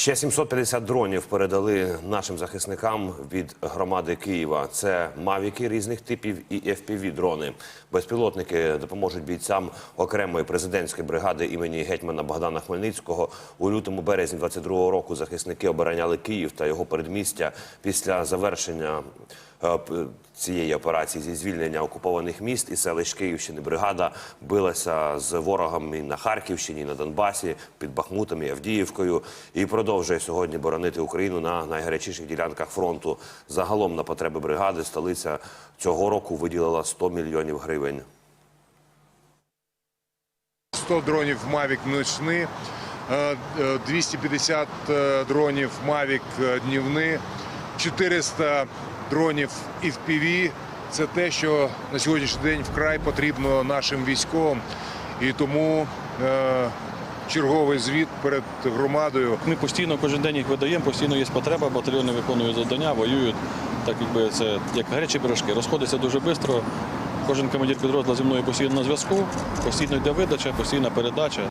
Ще 750 дронів передали нашим захисникам від громади Києва. Це мавіки різних типів і fpv дрони. Безпілотники допоможуть бійцям окремої президентської бригади імені гетьмана Богдана Хмельницького. У лютому березні 22-го року захисники обороняли Київ та його передмістя після завершення цієї операції зі звільнення окупованих міст і селищ Київщини. Бригада билася з ворогами на Харківщині, на Донбасі, під Бахмутом і Авдіївкою і продовжує сьогодні боронити Україну на найгарячіших ділянках фронту. Загалом на потреби бригади столиця цього року виділила 100 мільйонів гривень. 100 дронів Mavic ночні, е, е, 250 е, дронів е, днівні, 400 дронів FPV. Це те, що на сьогоднішній день вкрай потрібно нашим військовим. І тому е, черговий звіт перед громадою Ми постійно кожен день їх видаємо, постійно є потреба, батальйони виконують завдання, воюють. Так якби це як гарячі пирожки. Розходиться дуже швидко. Кожен командир підрозділу зі мною постійно на зв'язку, постійно йде видача, постійна передача.